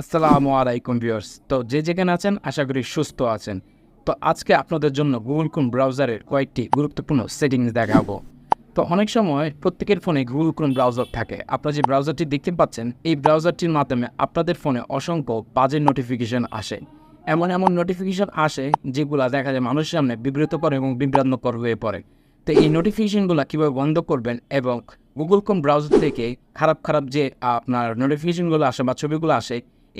আসসালামু আলাইকুম ভিউয়ার্স। তো যে যেখানে আছেন, আশা করি সুস্থ আছেন। তো আজকে আপনাদের জন্য গুগল ক্রোম ব্রাউজারের কয়েকটি গুরুত্বপূর্ণ সেটিংস দেখাবো। তো অনেক সময় প্রত্যেকের ফোনে গুগল ক্রোম ব্রাউজার থাকে। আপনারা যে ব্রাউজারটি দেখতে পাচ্ছেন, এই ব্রাউজারটির মাধ্যমে আপনাদের ফোনে অসংখ্য বাজে নোটিফিকেশন আসে। এমন এমন নোটিফিকেশন আসে, যেগুলা দেখা যায় মানুষের সামনে বিব্রতকর এবং বিভ্রান্তকর হয়ে পড়ে। তো এই নোটিফিকেশনগুলো কীভাবে বন্ধ করবেন এবং গুগল ক্রোম ব্রাউজার থেকে খারাপ খারাপ যে আপনার নোটিফিকেশনগুলো আসে বা ছবিগুলো আসে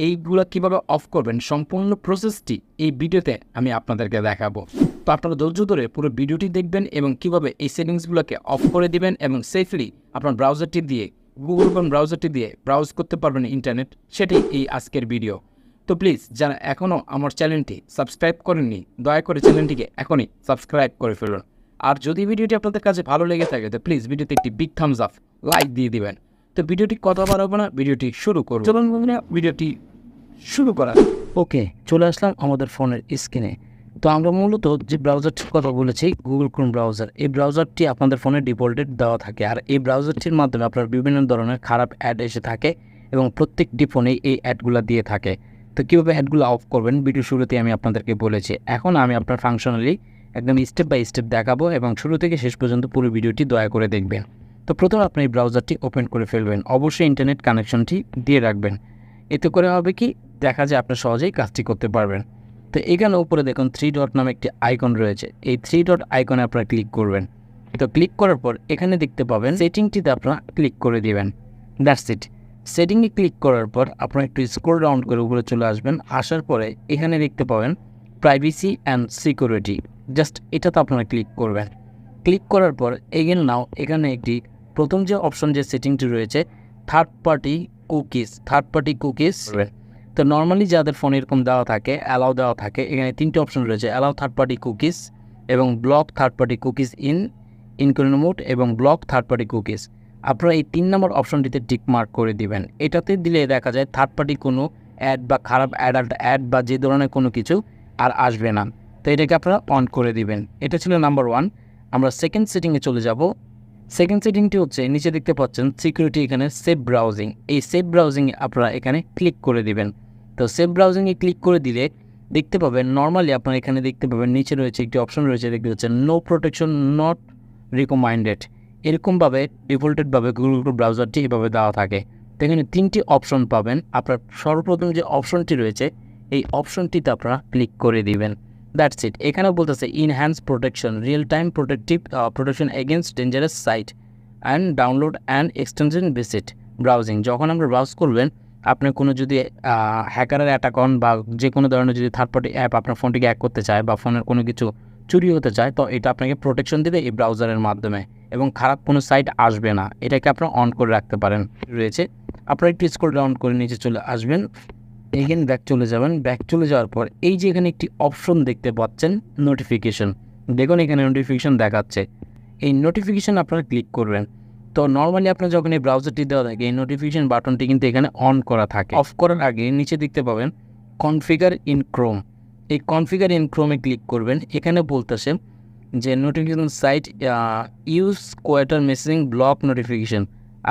এইগুলো কীভাবে অফ করবেন, সম্পূর্ণ প্রসেসটি এই ভিডিওতে আমি আপনাদেরকে দেখাবো। তো আপনারা ধৈর্য ধরে পুরো ভিডিওটি দেখবেন এবং কীভাবে এই সেটিংসগুলোকে অফ করে দিবেন এবং সেফলি আপনার ব্রাউজারটি দিয়ে গুগল ক্রোম ব্রাউজারটি দিয়ে ব্রাউজ করতে পারবেন ইন্টারনেট সেটাই এই আজকের ভিডিও তো প্লিজ যারা এখনও আমার চ্যানেলটি সাবস্ক্রাইব করেননি, দয়া করে চ্যানেলটিকে এখনই সাবস্ক্রাইব করে ফেলুন। আর যদি ভিডিওটি আপনাদের কাছে ভালো লেগে থাকে, তো প্লিজ ভিডিওতে একটি বিগ থামস আপ লাইক দিয়ে দিবেন। তো ভিডিওটি কথা বাড়াবো না, ভিডিওটি শুরু করুন চলুন ভিডিওটি শুরু করা। ওকে, চলে আসলাম আমাদের ফোনের স্ক্রিনে। তো আমরা মূলত যে ব্রাউজারটির কথা বলেছি গুগল ক্রোম ব্রাউজার এই ব্রাউজারটি আপনাদের ফোনে ডিফল্টেড দেওয়া থাকে। আর এই ব্রাউজারটির মাধ্যমে আপনার বিভিন্ন ধরনের খারাপ অ্যাড এসে থাকে এবং প্রত্যেকটি ফোনেই এই অ্যাডগুলো দিয়ে থাকে। তো কীভাবে অ্যাডগুলো অফ করবেন? ভিডিও শুরুতে আমি আপনাদেরকে বলেছি। এখন আমি আপনার ফাংশনালি একদম স্টেপ বাই স্টেপ দেখাবো এবং শুরু থেকে শেষ পর্যন্ত পুরো ভিডিওটি দয়া করে দেখবেন। তো প্রথমে আপনি এই ব্রাউজারটি ওপেন করে ফেলবেন। অবশ্যই ইন্টারনেট কানেকশনটি দিয়ে রাখবেন। এতে করে হবে কি? দেখা যায় আপনি সহজেই কাজটি করতে পারবেন। তো এখানে উপরে দেখুন থ্রি ডট নামে একটি আইকন রয়েছে। এই থ্রি ডট আইকনে আপনারা ক্লিক করবেন। তো ক্লিক করার পর এখানে দেখতে পাবেন সেটিংটিতে আপনারা ক্লিক করে দিবেন। দ্যাটস ইট সেটিংয়ে ক্লিক করার পর আপনারা একটু স্ক্রল ডাউন করে উপরে চলে আসবেন। আসার পরে এখানে দেখতে পাবেন প্রাইভেসি অ্যান্ড সিকিউরিটি জাস্ট এটাতে আপনারা ক্লিক করবেন। ক্লিক করার পর এগেন নাও এখানে একটি প্রথম যে অপশন যে সেটিংটি রয়েছে third party cookies third party cookies তো নর্মালি যাদের ফোনে এরকম দেওয়া থাকে অ্যালাউ দেওয়া থাকে এখানে তিনটে অপশন রয়েছে অ্যালাউ থার্ড পার্টি কুকিজ এবং block third party cookies in incognito mode এবং ব্লক থার্ড পার্টি কুকিজ আপনারা এই তিন নম্বর অপশনটিতে টিক মার্ক করে দিবেন। এটাতে দিলে দেখা যায় থার্ড পার্টি কোনো অ্যাড বা খারাপ অ্যাডাল্ট অ্যাড বা যে ধরনের কোনো কিছু আর আসবে না। তো এটাকে আপনারা অন করে দিবেন। এটা ছিল নাম্বার ওয়ান আমরা সেকেন্ড সেটিংয়ে চলে যাব। সেকেন্ড সেটিংটি হচ্ছে, নিচে দেখতে পাচ্ছেন সিকিউরিটি এখানে সেফ ব্রাউজিং এই সেফ ব্রাউজিংয়ে আপনারা এখানে ক্লিক করে দিবেন। তো সেফ ব্রাউজিংয়ে ক্লিক করে দিলে দেখতে পাবেন নর্মালি আপনারা এখানে দেখতে পাবেন, নিচে রয়েছে একটি অপশন রয়েছে, দেখতে পাচ্ছেন নো প্রোটেকশন নট রিকমাইন্ডেড এরকমভাবে ডিফল্টেডভাবে গুগল ক্রোম ব্রাউজারটি এভাবে দেওয়া থাকে। তো এখানে তিনটি অপশন পাবেন। আপনার সর্বপ্রথম যে অপশনটি রয়েছে, এই অপশনটিতে আপনারা ক্লিক করে দিবেন। দ্যাটস ইট এখানে বলতেছে enhance protection real time protective protection against dangerous site and download and extension visit browsing যখন আমরা ব্রাউজ করবেন, আপনি কোনো যদি হ্যাকারের অ্যাটাক অন বা যে কোনো ধরনের যদি থার্ড পার্টি অ্যাপ আপনার ফোনটিকে হ্যাক করতে চায় বা ফোনের কোনো কিছু চুরি হতে চায়, তো এটা আপনাকে প্রোটেকশন দিবে এই ব্রাউজারের মাধ্যমে এবং খারাপ কোনো সাইট আসবে না। এটাকে আপনারা অন করে রাখতে পারেন। রয়েছে। আপনারা একটু স্ক্রল ডাউন করে নিচে চলে আসবেন। এগেন ব্যাক চলে যাবেন। ব্যাক চলে যাওয়ার পর এই যে এখানে একটি অপশন দেখতে পাচ্ছেন নোটিফিকেশন দেখুন এখানে নোটিফিকেশন দেখাচ্ছে। এই নোটিফিকেশন আপনারা ক্লিক করবেন। তো নর্মালি আপনার যখন এই ব্রাউজারটি দেওয়া থাকে, এই নোটিফিকেশন বাটনটি কিন্তু এখানে অন করা থাকে। অফ করার আগে নিচে দেখতে পাবেন কনফিগার ইন ক্রোম এই কনফিগার ইন ক্রোমে ক্লিক করবেন। এখানে বলতেছে যে notification site use quieter messaging block notification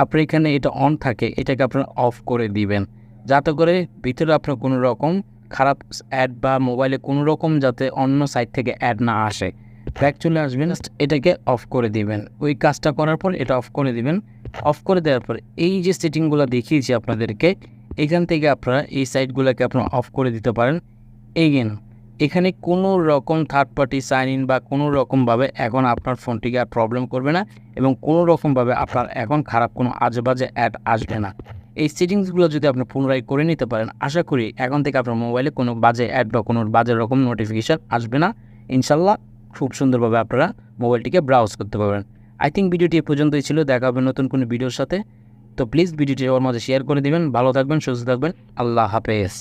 আপনি এখানে এটা অন থাকে, এটাকে আপনারা অফ করে দিবেন। যাতে করে ভিতরে আপনার কোনো রকম খারাপ অ্যাড বা মোবাইলে কোনো রকম যাতে অন্য সাইট থেকে অ্যাড না আসে। ব্যাক চলে আসবেন এটাকে অফ করে দিবেন। ওই কাজটা করার পর এটা অফ করে দিবেন। অফ করে দেওয়ার পর এই যে সেটিংগুলো দেখিয়েছি আপনাদেরকে, এখান থেকে আপনারা এই সাইটগুলোকে আপনারা অফ করে দিতে পারেন। এগেন এখানে কোনো রকম থার্ড পার্টি সাইন ইন বা কোনো রকমভাবে এখন আপনার ফোনটিকে আর প্রবলেম করবে না এবং কোনো রকমভাবে আপনার এখন খারাপ কোনো আজেবাজে অ্যাড আসবে না। এই সেটিংসগুলো যদি আপনি পুনরায় করে নিতে পারেন, আশা করি এখন থেকে আপনার মোবাইলে কোনো বাজে অ্যাড বা কোনো বাজে রকম নোটিফিকেশান আসবে না। ইনশাল্লাহ খুব সুন্দরভাবে আপনারা মোবাইলটিকে ব্রাউজ করতে পারবেন। আই থিঙ্ক ভিডিওটি এ পর্যন্তই ছিল। দেখা হবে নতুন কোনো ভিডিওর সাথে। তো প্লিজ ভিডিওটি ওর মাঝে শেয়ার করে দেবেন। ভালো থাকবেন, সুস্থ থাকবেন। আল্লাহ হাফেজ।